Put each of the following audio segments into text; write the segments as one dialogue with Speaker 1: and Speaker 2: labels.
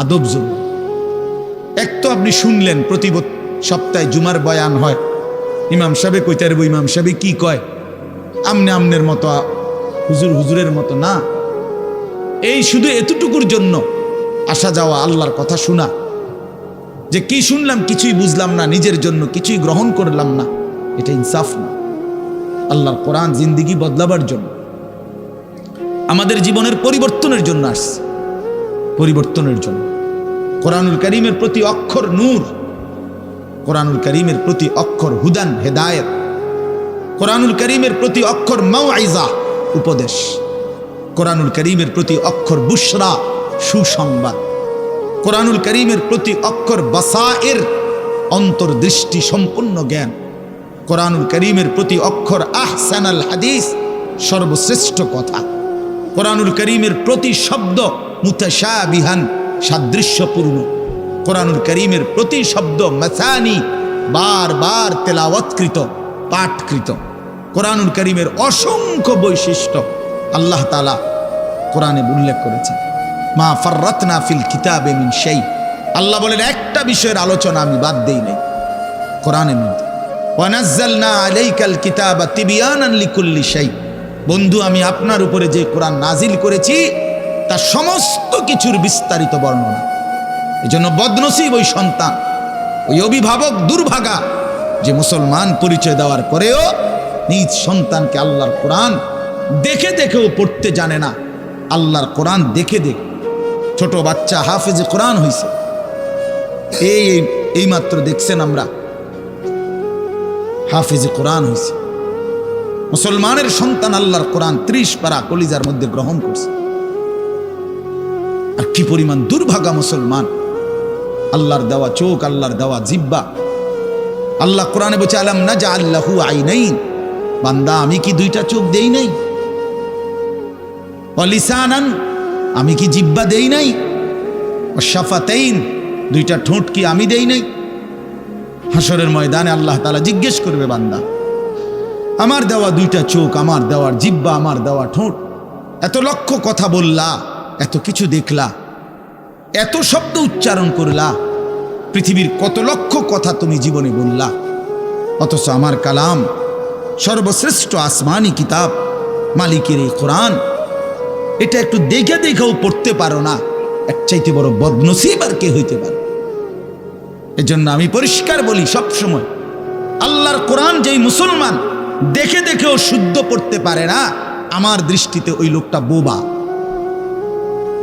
Speaker 1: আদব জরুরি এক তো আপনি শুনলেন, প্রতি সপ্তাহে জুমার বয়ান হয়। ইমাম সাহেব কইতে পারব ইমাম সাহেব কি কয়? আমনে আমনের মতো হুজুর হুজুরের মতো, না। এই শুধু এতটুকুর জন্য আসা যাওয়া, আল্লাহর কথা শোনা। যে কি শুনলাম, কিছুই বুঝলাম না, নিজের জন্য কিছুই গ্রহণ করলাম না, এটা ইনসাফ না। আল্লাহর কোরআন জিন্দিগি বদলাবার জন্য, আমাদের জীবনের পরিবর্তনের জন্য আসছে। পরিবর্তনের জন্য। কোরআনুল করিমের প্রতি অক্ষর নূর, কোরআনুল করিমের প্রতি অক্ষর হুদান, হেদায়েত, কোরআনুল করিমের প্রতি অক্ষর মাওয়াইজা, উপদেশ, কোরআনুল করিমের প্রতি অক্ষর বুশরা, সুসংবাদ, কোরআনুল করিমের প্রতি অক্ষর বাসায়ের অন্তর্দৃষ্টি সম্পূর্ণ জ্ঞান, কোরআনুল করিমের প্রতি অক্ষর আহসানাল হাদিস সর্বশ্রেষ্ঠ কথা, কোরআনুল করিমের প্রতি শব্দ মুতাশাবিহান, সাদৃশ্যপূর্ণ। কোরআনুল করিমের প্রতি শব্দ মাসানি, বারবার তেলাওয়াতকৃত, পাঠকৃত। কোরআনুল করিমের অসংখ্য বৈশিষ্ট্য আল্লাহ তালা কোরআনে উল্লেখ করেছেন। মা ফাররাতনা ফিল কিতাবে মিন সেই আল্লাহ বলেন, একটা বিষয়ের আলোচনা আমি বাদ দেই নাই। কোরআনের মধ্যে আলাইকাল কিতাবা বন্ধু, আমি আপনার উপরে যে কোরআন নাজিল করেছি তার সমস্ত কিছুর বিস্তারিত বর্ণনা। এজন্য বদনসিব ওই সন্তান, ওই অভিভাবক দুর্ভাগা, যে মুসলমান পরিচয় দেওয়ার পরেও নিজ সন্তানকে আল্লাহর কোরআন দেখে দেখেও পড়তে জানে না। আল্লাহর কোরআন দেখে দেখে। ছোট বাচ্চা হাফেজে কোরআন হয়েছে এই, এই- এইমাত্র দেখছেন আমরা। হাফেজে কোরআন হয়েছে মুসলমানের সন্তান আল্লাহর কোরআন ত্রিশ পারা কলিজার মধ্যে গ্রহণ করছে। আর কি পরিমাণ দুর্ভাগা মুসলমান? আল্লাহর দেওয়া চোখ, আল্লাহর দেওয়া জিব্বা আল্লাহ কোরআনে বলছে, আলাম না যা আল্লাহু আই নাই বান্দা, আমি কি দুইটা চোখ দেই নাই? অলিসানান আমি কি জিব্বা দেই নাই? অশাফাতাইন দুইটা ঠোঁট কি আমি দেই নাই? হাসরের ময়দানে আল্লাহ তালা জিজ্ঞেস করবে বান্দা, আমার দেওয়া দুইটা চোখ, আমার দেওয়ার জিব্বা আমার দেওয়া ঠোঁট, এত লক্ষ কথা বললা এত কিছু দেখলা, এত শব্দ উচ্চারণ করলা, পৃথিবীর কত লক্ষ কথা তুমি জীবনে বললা। অথচ আমার কালাম সর্বশ্রেষ্ঠ আসমানি কিতাব, মালিকের এই কোরআন, এটা একটু দেখে দেখেও পড়তে পারো না এক চাইতে বড় বদনসিব আর কে হইতে পারে? এজন্য আমি পরিষ্কার বলি সব সময় আল্লাহর কোরআন যেই মুসলমান দেখে দেখেও শুদ্ধ পড়তে পারে না, আমার দৃষ্টিতে ওই লোকটা বোবা।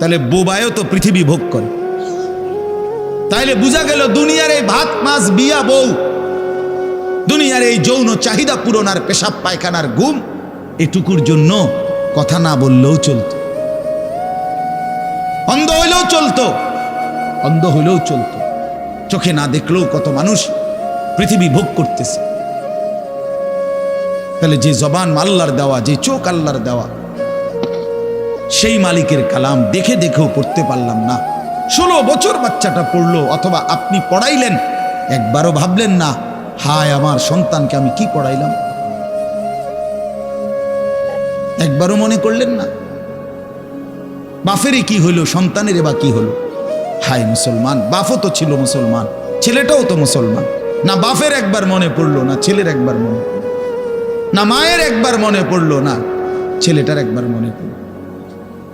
Speaker 1: তাহলে বোবায়ও তো পৃথিবী ভোগ করে। তাইলে বোঝা গেল দুনিয়ার এই ভাত, মাছ, বিয়া, বউ, দুনিয়ার এই যৌন চাহিদা পূরণ আর পেশাব, পায়খানার ঘুম এটুকুর জন্য কথা না বললেও চলতো। অন্ধ হইলেও চলতো, অন্ধ হইলেও চলতো। চোখে না দেখলেও কত মানুষ পৃথিবী ভোগ করতেছে। তাহলে যে জবান আল্লাহর দেওয়া, যে চোখ আল্লাহর দেওয়া সেই মালিকের কালাম দেখে দেখেও পড়তে পারলাম না। ষোলো বছর বাচ্চাটা পড়ল, অথবা আপনি পড়াইলেন, একবারও ভাবলেন না, হায় আমার সন্তানকে আমি কি পড়াইলাম? একবারও মনে করলেন না? বাফেরই কি হইল, সন্তানের বা কি হলো হায় মুসলমান বাফও তো ছিল মুসলমান, ছেলেটাও তো মুসলমান। না বাফের একবার মনে পড়ল, না ছেলের একবার মনে না মায়ের একবার মনে পড়ল, না ছেলেটার একবার মনে পড়ল।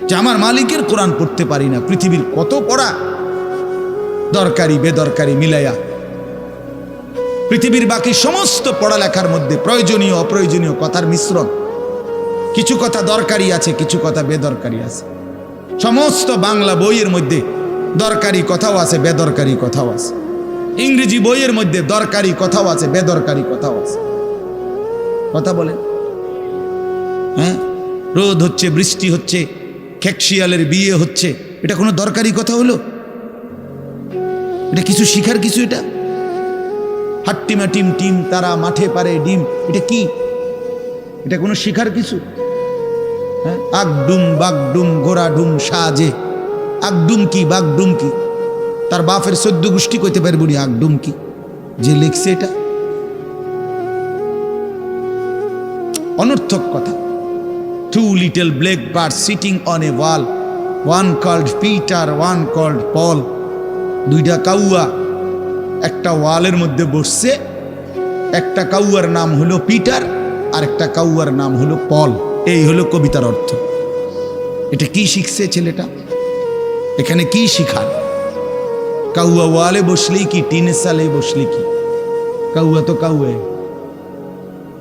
Speaker 1: যে আমার মালিকের কোরআন পড়তে পারি না, পৃথিবীর কত পড়া দরকারি, বেদরকারি মিলাইয়া। পৃথিবীর বাকি সমস্ত পড়ালেখার মধ্যে প্রয়োজনীয়, অপ্রয়োজনীয় কথার মিশ্রণ। কিছু কথা দরকারি আছে, কিছু কথা বেদরকারি আছে। সমস্ত বাংলা বইয়ের মধ্যে দরকারি কথাও আছে, বেদরকারি কথাও আছে। ইংরেজি বইয়ের মধ্যে দরকারি কথাও আছে, বেদরকারি কথাও আছে। কথা বলেন। হ্যাঁ? রোদ হচ্ছে, বৃষ্টি হচ্ছে খেকশিয়ালের বিয়ে হচ্ছে। এটা কোনো দরকারি কথা হলো? এটা কিছু শিখার কিছু এটা? হাট্টিমা টিম টিম, তারা মাঠে পারে ডিম। এটা কি? এটা কোনো শিখার কিছু? হ্যাঁ? আগডুম বাগডুম ঘোড়া ডুম সাজে। আগডুম কি বাগডুম কি? তার বাপের সদ্য গোষ্ঠী কইতে পারব নি আগডুম কি? যে লিখছে এটা? অনর্থক কথা। Two little black bird sitting on a wall one called Peter one called Paul দুইটা কাউয়া। একটা ওয়ালের মধ্যে বসছে। একটা কাউয়ার নাম হলো পিটার আর একটা কাউয়ার নাম হলো পল এই হলো কবিতার অর্থ। এটা কি শিখছে ছেলেটা? এখানে কি শিখার? কাউয়া ওয়ালে বসলেই কি, টিনের সালে বসলে কি? কাউয়া তো কাউয়া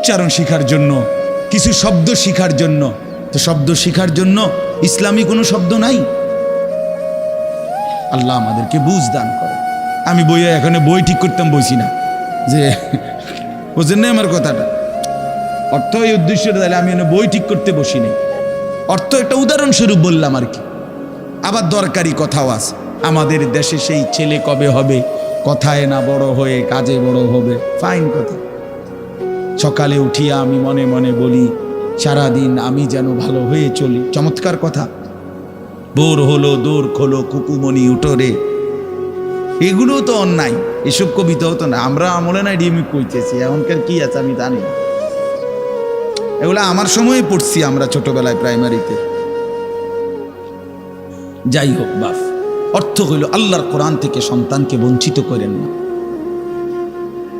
Speaker 1: উচ্চারণ শিখার জন্য, কিছু শব্দ শিখার জন্য। তো শব্দ শিখার জন্য ইসলামী কোনো শব্দ নাই? আল্লাহ আমাদেরকে বুঝ দান করে। আমি বইয়ে এখানে বই ঠিক করতাম বসি না। যে, বোঝেন আমার কথাটা? অর্থ এই উদ্দেশ্যটা, তাহলে আমি এখানে বই ঠিক করতে বসি নাই। অর্থ একটা উদাহরণস্বরূপ বললাম আর কি। আবার দরকারি কথাও আছে। আমাদের দেশে সেই ছেলে কবে হবে? কথায় না বড় হয়ে কাজে বড় হবে? ফাইন কথা। সকালে উঠিয়া আমি মনে মনে বলি, সারাদিন আমি যেন ভালো হয়ে চলি। চমৎকার কথা। বোর হলো দৌড় খোলো কুকুমনি উঠোরে এগুলো তো অন্যায়, এসব কবিতাও তো না। আমরা আমলে নাই ডিমি কইতেছি, এখনকার কি আছে আমি জানি না। এগুলো আমার সময়ে পড়ছি আমরা ছোটবেলায় প্রাইমারিতে। যাই হোক বাফ অর্থ হইল আল্লাহর কোরআন থেকে সন্তানকে বঞ্চিত করেন না।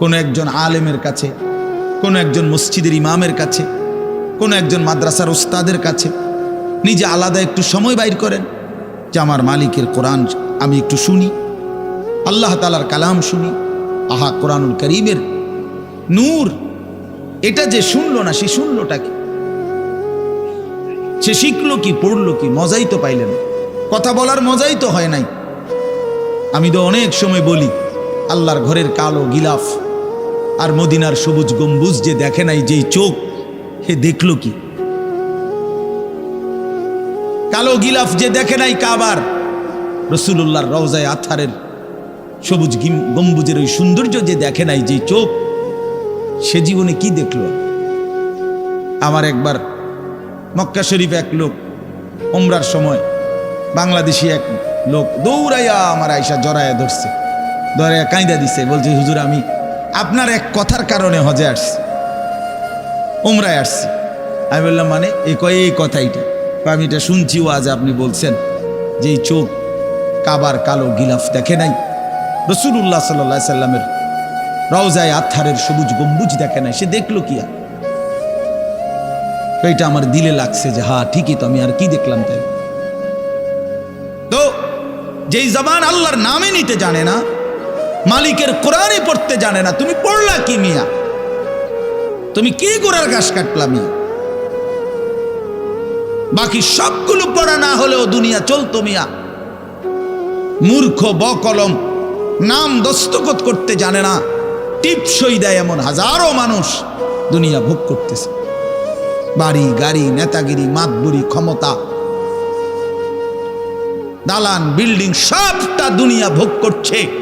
Speaker 1: কোনো একজন আলেমের কাছে, কোনো একজন মসজিদের ইমামের কাছে, কোনো একজন মাদ্রাসার ওস্তাদের কাছে নিজে আলাদা একটু সময় বাইর করেন যে আমার মালিকের কোরআন আমি একটু শুনি, আল্লাহ তালার কালাম শুনি। আহা, কোরআনুল করিমের নূর, এটা যে শুনল না, সে শুনলোটা কি? সে শিখলো কি, পড়ল কি, মজাই তো পাইলেন কথা বলার মজাই তো হয় নাই। আমি তো অনেক সময় বলি আল্লাহর ঘরের কালো গিলাফ আর মদিনার সবুজ গম্বুজ যে দেখে নাই, যেই চোখ হে দেখল কি? কালো গিলাফ যে দেখে নাই কাবার রসুল্লাহর রওজায় আথারের সবুজ গিম- গম্বুজের ওই সৌন্দর্য যে দেখে নাই যে চোখ, সে জীবনে কি দেখল? আমার একবার মক্কা শরীফ এক লোক ওমরার সময় বাংলাদেশি এক লোক দৌড়াইয়া আমার আইসা জড়াইয়া ধরছে। ধরাইয়া কাঁদা দিছে, বলছে, হুজুর, আমি আপনার এক কথার কারণে হজে আসছি ওমরায় আসছি। আমি বললাম মানে? এই কয়, এই কথাইটা আমি এটা শুনছি ও আজ আপনি বলছেন যে এই চোখ কাবার কালো গিলাফ দেখে নাই? রসুল্লাহ সাল্লা সাল্লামের রওজায় আথারের সবুজ গম্বুজ দেখে নাই, সে দেখল কি আর? তো এটা আমার দিলে লাগছে যে হা ঠিকই তো, আমি আর কি দেখলাম তাই? তো, যেই জবান আল্লাহর নামে নিতে জানে না মালিকের কোরআনে পড়তে জানে না। তুমি পড়লা কি মিয়া? তুমি কি গোড়ার ঘাস কাটলা মিয়া? বাকি সবগুলো পড়া না হলেও দুনিয়া চলতো মিয়া। মূর্খ, বকলম, নাম দস্তখত করতে জানে না। টিপসই দেয় এমন হাজারো মানুষ দুনিয়া ভোগ করতেছে। বাড়ি, গাড়ি, নেতাগিরি, মাতবুরি, ক্ষমতা। দালান, বিল্ডিং, সবটা দুনিয়া ভোগ করছে।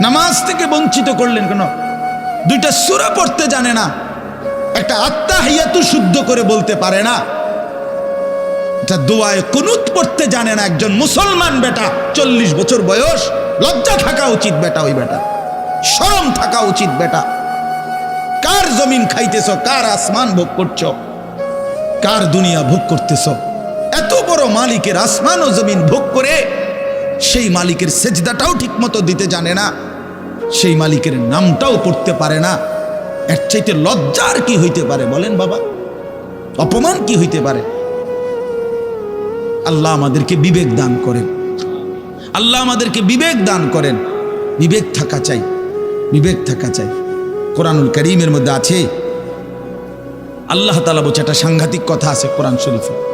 Speaker 1: নামাজ থেকে বঞ্চিত করলেন কেন? দুইটা সুরা পড়তে জানে না। একটা আত্মা হিয়াতু শুদ্ধ করে বলতে পারে না। দোয়ায় কুনুত পড়তে জানে না একজন মুসলমান বেটা। চল্লিশ বছর বয়স, লজ্জা থাকা উচিত বেটা ওই বেটা। শরম থাকা উচিত বেটা। কার জমিন খাইতেছ, কার আসমান ভোগ করছ, কার দুনিয়া ভোগ করতেছ? এত বড় মালিকের আসমান ও জমিন ভোগ করে সেই মালিকের সেজদাটাও ঠিকমতো দিতে জানে না, সেই মালিকের নামটাও পড়তে পারে না। এর চাইতে লজ্জার কি হইতে পারে বলেন বাবা? অপমান কি হইতে পারে? আল্লাহ আমাদেরকে বিবেক দান করেন। আল্লাহ আমাদেরকে বিবেক দান করেন। বিবেক থাকা চাই, বিবেক থাকা চাই। কোরআনুল করিমের মধ্যে আছে, আল্লাহ তালা বলছে একটা সাংঘাতিক কথা আছে কোরআন শরীফে।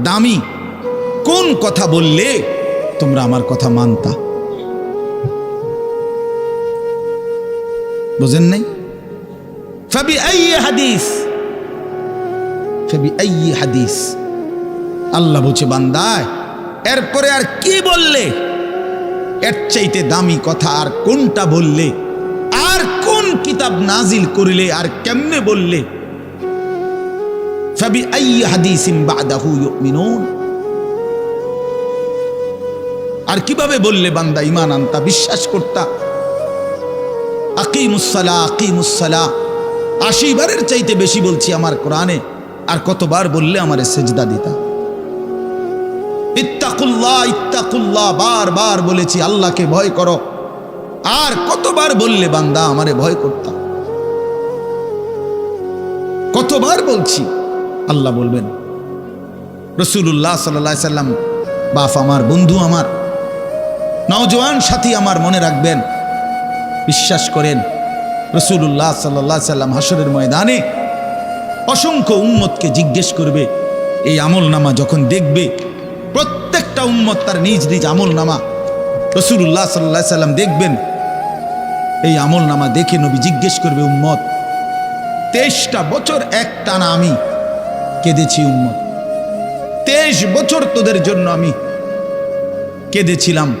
Speaker 1: দামি। কোন কথা বললে তোমরা আমার কথা মানতা? বুঝেন নাই? ফাবি হাদিস। ফাবি হাদিস। আল্লাহ বলছে বান্দায়, এরপরে আর কি বললে? এর চাইতে দামি কথা আর কোনটা বললে? আর কোন কিতাব নাজিল করিলে আর কেমনে বললে? আর কীভাবে বললে বান্দা ইমান আনতা? বিশ্বাস করতা। আকিমুসালা আকিমুসালা আশি বারের চাইতে বেশি বলছি আমার কোরআনে, আর কতবার বললে আমারে সেজদা দিতা। ইত্তাকুল্লাহ ইত্তাকুল্লাহ বারবার বলেছি, আল্লাহকে ভয় করো। আর কতবার বললে বান্দা আমারে ভয় করতাম কতবার বলছি? আল্লাহ বলবেন রসুল্লাহ সাল্লা সাল্লাম, বাপ আমার, বন্ধু আমার, নওজোয়ান সাথী আমার মনে রাখবেন। বিশ্বাস করেন রসুল্লাহ সাল্লাহ সাল্লাম হাসরের ময়দানে অসংখ্য উম্মতকে জিজ্ঞেস করবে, এই আমল নামা যখন দেখবে, প্রত্যেকটা উম্মত তার নিজ নিজ আমল নামা রসুল্লাহ সাল্লাহ সাল্লাম দেখবেন। এই আমল নামা দেখে নবী জিজ্ঞেস করবে, উম্মত, তেইশটা বছর এক টানা আমি কেঁদেছি উম্মত। তেইশ বছর তোদের জন্য আমি কেঁদেছিলাম।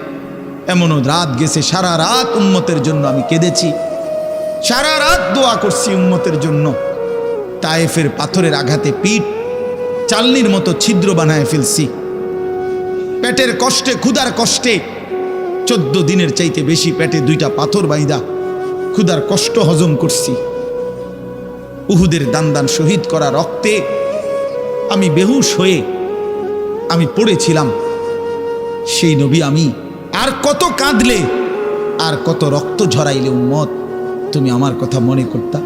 Speaker 1: এমনও রাত গেছে, সারা রাত উম্মতের জন্য আমি কেঁদেছি। সারা রাত দোয়া করছি উম্মতের জন্য। তায়েফের পাথরের আঘাতে পিঠ চালনির মতো ছিদ্র বানায় ফেলছি। পেটের কষ্টে, ক্ষুধার কষ্টে, চোদ্দ দিনের চাইতে বেশি পেটে দুইটা পাথর বাইদা ক্ষুধার কষ্ট হজম করছি। উহুদের দান দান শহীদ করা রক্তে আমি বেহুশ হয়ে আমি পড়েছিলাম। সেই নবী আমি। আর কত কাঁদলে, আর কত রক্ত ঝরাইলে উম্মত, তুমি আমার কথা মনে করতা?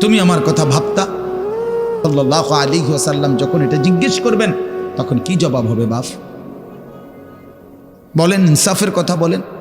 Speaker 1: তুমি আমার কথা ভাবতা? আলী ওয়াসাল্লাম যখন এটা জিজ্ঞেস করবেন, তখন কি জবাব হবে বাপ? বলেন, ইনসাফের কথা বলেন।